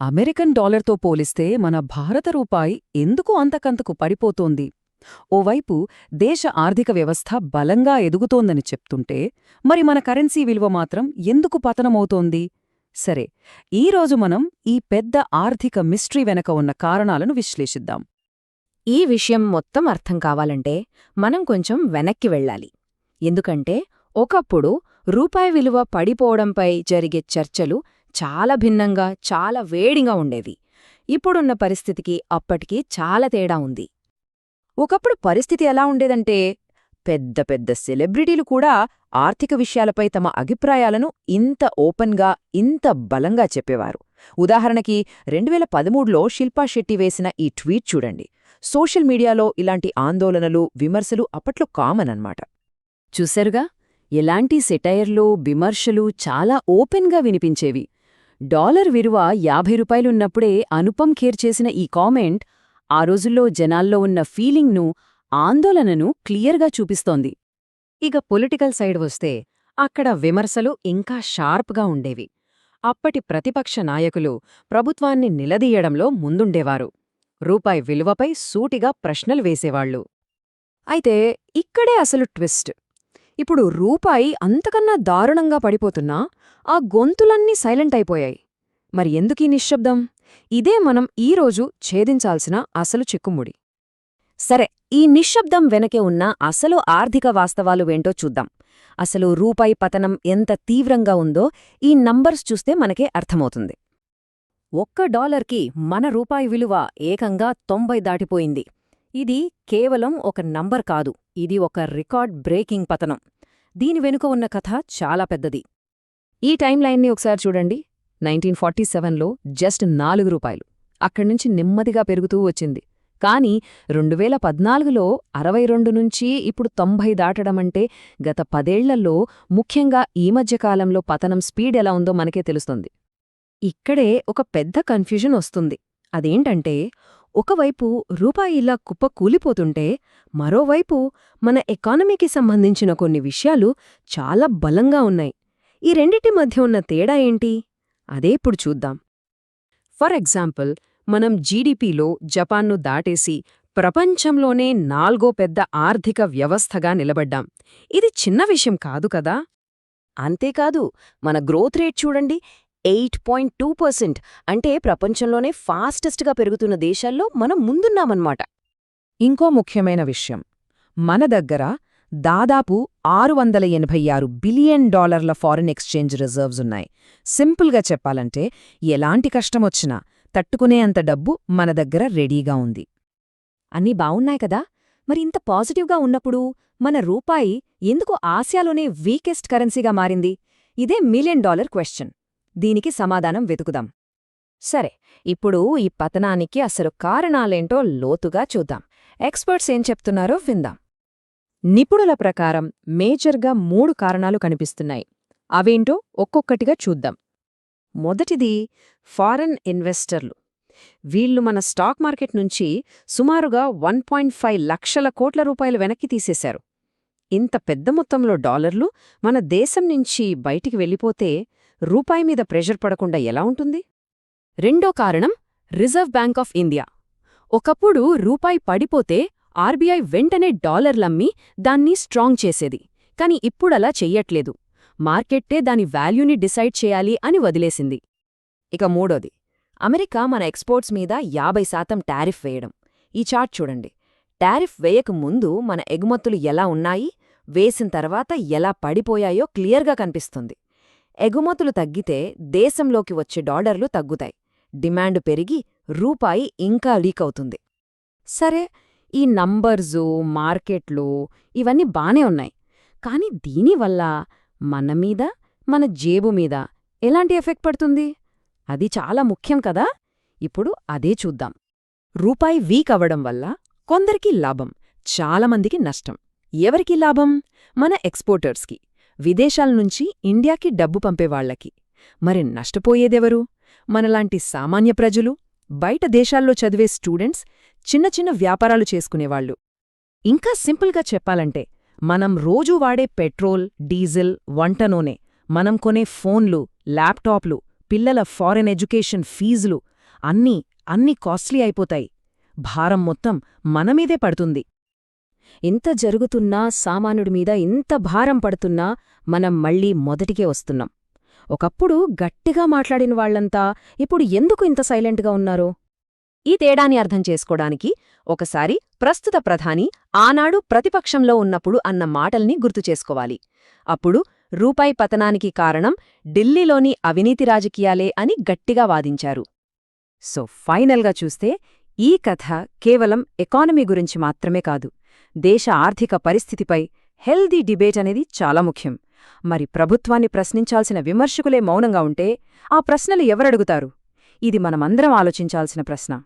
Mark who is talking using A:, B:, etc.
A: American డాలర్తో పోలిస్తే మన భారత రూపాయి ఎందుకు అంతకంతకు పడిపోతోంది? ఓవైపు దేశ ఆర్థిక వ్యవస్థ బలంగా ఎదుగుతోందని చెప్తుంటే మరి మన కరెన్సీ విలువ మాత్రం ఎందుకు పతనమవుతోంది? సరే ఈరోజు మనం ఈ పెద్ద ఆర్థిక మిస్ట్రీ వెనక ఉన్న కారణాలను విశ్లేషిద్దాం.
B: ఈ విషయం మొత్తం అర్థం కావాలంటే మనం కొంచెం వెనక్కి వెళ్ళాలి. ఎందుకంటే ఒకప్పుడు రూపాయి విలువ పడిపోవడంపై జరిగే చర్చలు చాలా భిన్నంగా చాలా వేడిగా ఉండేవి. ఇప్పుడున్న పరిస్థితికి అప్పటికి చాలా తేడా ఉంది. ఒకప్పుడు పరిస్థితి ఎలా ఉండేదంటే పెద్ద పెద్ద సెలబ్రిటీలు కూడా ఆర్థిక విషయాలపై తమ అభిప్రాయాలను ఇంత ఓపెన్గా ఇంత బలంగా చెప్పేవారు. ఉదాహరణకి రెండువేల పదమూడులో శిల్పా శెట్టి వేసిన ఈ ట్వీట్ చూడండి. సోషల్ మీడియాలో ఇలాంటి ఆందోళనలు విమర్శలు అప్పట్లో కామన్ అన్నమాట. చూశారుగా? ఎలాంటి సెటైర్లు విమర్శలు చాలా ఓపెన్గా వినిపించేవి. డాలర్ విలువ యాభై రూపాయలున్నప్పుడే అనుపం ఖేర్ చేసిన ఈ కామెంట్ ఆ రోజుల్లో జనాల్లో ఉన్న ఫీలింగ్ను ఆందోళనను క్లియర్గా చూపిస్తోంది. ఇక పొలిటికల్ సైడ్ వస్తే అక్కడ విమర్శలు ఇంకా షార్ప్గా ఉండేవి. అప్పటి ప్రతిపక్ష నాయకులు ప్రభుత్వాన్ని నిలదీయడంలో ముందుండేవారు. రూపాయి విలువపై సూటిగా ప్రశ్నలు వేసేవాళ్ళు అయితే ఇక్కడే అసలు ట్విస్ట్. ఇప్పుడు రూపాయి అంతకన్నా దారుణంగా పడిపోతున్నా ఆ గొంతులన్నీ సైలెంట్ అయిపోయాయి. మరి ఎందుకీ నిశ్శబ్దం? ఇదే మనం ఈరోజు ఛేదించాల్సిన అసలు చిక్కుముడి. సరే ఈ నిశ్శబ్దం వెనకే ఉన్న అసలు ఆర్థిక వాస్తవాలు వేంటో చూద్దాం. అసలు రూపాయి పతనం ఎంత తీవ్రంగా ఉందో ఈ నంబర్స్ చూస్తే మనకే అర్థమవుతుంది. ఒక్క డాలర్కి మన రూపాయి విలువ ఏకంగా తొంభై దాటిపోయింది. ఇది కేవలం ఒక నంబర్ కాదు. ఇది ఒక రికార్డ్ బ్రేకింగ్ పతనం. దీని వెనుక ఉన్న కథ చాలా పెద్దది. ఈ టైం లైన్ని ఒకసారి చూడండి. నైన్టీన్ ఫార్టీ సెవెన్లో జస్ట్ నాలుగు రూపాయలు. అక్కడ్నుంచి నెమ్మదిగా పెరుగుతూ వచ్చింది. కానీ రెండువేల పద్నాలుగులో అరవై రెండు నుంచి ఇప్పుడు తొంభై దాటడమంటే గత పదేళ్ళలో ముఖ్యంగా ఈ మధ్యకాలంలో పతనం స్పీడ్ ఎలా ఉందో మనకే తెలుస్తుంది. ఇక్కడే ఒక పెద్ద కన్ఫ్యూజన్ వస్తుంది. అదేంటంటే ఒకవైపు రూపాయిలా కుప్ప కూలిపోతుంటే మరోవైపు మన ఎకానమీకి సంబంధించిన కొన్ని విషయాలు చాలా బలంగా ఉన్నాయి. ఈ రెండిటి మధ్య ఉన్న తేడా ఏంటి? అదే ఇప్పుడు చూద్దాం. ఫర్ ఎగ్జాంపుల్ మనం జీడిపిలో జపాన్ను దాటేసి ప్రపంచంలోనే నాల్గో పెద్ద ఆర్థిక వ్యవస్థగా నిలబడ్డాం. ఇది చిన్న విషయం కాదు కదా? అంతేకాదు మన గ్రోత్ రేట్ చూడండి ఎయిట్ పాయింట్ టూ పర్సెంట్ అంటే ప్రపంచంలోనే ఫాస్టెస్ట్గా పెరుగుతున్న దేశాల్లో మనం ముందున్నామన్నమాట.
C: ఇంకో ముఖ్యమైన విషయం. మన దగ్గర దాదాపు ఆరు వందల ఎనభై ఆరు బిలియన్ డాలర్ల ఫారిన్ ఎక్స్చేంజ్ రిజర్వ్స్ ఉన్నాయి. సింపుల్గా చెప్పాలంటే ఎలాంటి కష్టమొచ్చినా తట్టుకునే అంత డబ్బు మన దగ్గర రెడీగా ఉంది.
B: అన్నీ బావున్నాయి కదా? మరి ఇంత పాజిటివ్గా ఉన్నప్పుడు మన రూపాయి ఎందుకు ఆసియాలోనే వీకెస్ట్ కరెన్సీగా మారింది? ఇదే మిలియన్ డాలర్ క్వశ్చన్ దీనికి సమాధానం వెతుకుదాం. సరే ఇప్పుడు ఈ పతనానికి అసలు కారణాలేంటో లోతుగా చూద్దాం. ఎక్స్పర్ట్స్ ఏం చెప్తున్నారో విందాం. నిపుణుల ప్రకారం మేజర్గా మూడు కారణాలు కనిపిస్తున్నాయి. అవేంటో ఒక్కొక్కటిగా చూద్దాం. మొదటిది ఫారెన్ ఇన్వెస్టర్లు. వీళ్ళు మన స్టాక్ మార్కెట్ నుంచి సుమారుగా వన్ పాయింట్ ఫైవ్ లక్షల కోట్ల రూపాయలు వెనక్కి తీసేశారు. ఇంత పెద్ద మొత్తంలో డాలర్లు మన దేశం నుంచి బయటికి వెళ్ళిపోతే రూపాయి మీద ప్రెషర్ పడకుండా ఎలా ఉంటుంది? రెండో కారణం రిజర్వ్ బ్యాంక్ ఆఫ్ ఇండియా. ఒకప్పుడు రూపాయి పడిపోతే ఆర్బీఐ వెంటనే డాలర్లమ్మి దాన్ని స్ట్రాంగ్ చేసేది. కాని ఇప్పుడలా చెయ్యట్లేదు. మార్కెట్టే దాని వాల్యూని డిసైడ్ చేయాలి అని వదిలేసింది. ఇక మూడోది అమెరికా మన ఎక్స్పోర్ట్స్ మీద యాభై శాతం టారిఫ్ వేయడం. ఈ చార్ట్ చూడండి. టారిఫ్ వేయక ముందు మన ఎగుమతులు ఎలా ఉన్నాయి? వేసిన తర్వాత ఎలా పడిపోయాయో క్లియర్గా కనిపిస్తుంది. ఎగుమతులు తగ్గితే దేశంలోకి వచ్చే డాలర్లు తగ్గుతాయి. డిమాండ్ పెరిగి రూపాయి ఇంకా లీక్ అవుతుంది సరే ఈ నంబర్సు మార్కెట్లు ఇవన్నీ బానే ఉన్నాయి. కాని దీనివల్ల మన మీద మన జేబు మీద ఎలాంటి ఎఫెక్ట్ పడుతుంది? అది చాలా ముఖ్యం కదా? ఇప్పుడు అదే చూద్దాం. రూపాయి వీక్ అవ్వడం వల్ల కొందరికి లాభం చాలామందికి నష్టం. ఎవరికి లాభం? మన ఎక్స్పోర్టర్స్కి. విదేశాల నుంచి ఇండియాకి డబ్బు పంపేవాళ్ళకి మరి నష్టపోయేదెవరు? మనలాంటి సామాన్య ప్రజలు బయట దేశాల్లో చదివే స్టూడెంట్స్ చిన్న చిన్న వ్యాపారాలు చేసుకునేవాళ్ళు ఇంకా సింపుల్గా చెప్పాలంటే మనం రోజూ వాడే పెట్రోల్ డీజిల్ వంట నూనె మనం కొనే ఫోన్లు ల్యాప్టాప్లు
C: పిల్లల ఫారెన్ ఎడ్యుకేషన్ ఫీజులు అన్నీ అన్నీ కాస్ట్లీ అయిపోతాయి. భారం మొత్తం మనమీదే పడుతుంది.
B: ఇంత జరుగుతున్నా సామాన్యుడి మీద ఇంత భారం పడుతున్నా మనం మళ్ళీ మొదటికే వస్తున్నాం. ఒకప్పుడు గట్టిగా మాట్లాడిన వాళ్ళంతా ఇప్పుడు ఎందుకు ఇంత సైలెంట్గా ఉన్నారు?
A: ఈ తేడాని అర్థం చేసుకోడానికి ఒకసారి ప్రస్తుత ప్రధాని ఆనాడు ప్రతిపక్షంలో ఉన్నప్పుడు అన్న మాటల్ని గుర్తు చేసుకోవాలి. అప్పుడు రూపాయి పతనానికి కారణం ఢిల్లీలోని అవినీతి రాజకీయాలే అని గట్టిగా వాదించారు. సో ఫైనల్గా చూస్తే ఈ కథ కేవలం ఎకానమీ గురించి మాత్రమే కాదు. దేశ ఆర్థిక పరిస్థితిపై హెల్దీ డిబేట్ అనేది చాలా ముఖ్యం. మరి ప్రభుత్వాన్ని ప్రశ్నించాల్సిన విమర్శకులే మౌనంగా ఉంటే ఆ ప్రశ్నలు ఎవరడుగుతారు? ఇది మనమందరం ఆలోచించాల్సిన ప్రశ్న.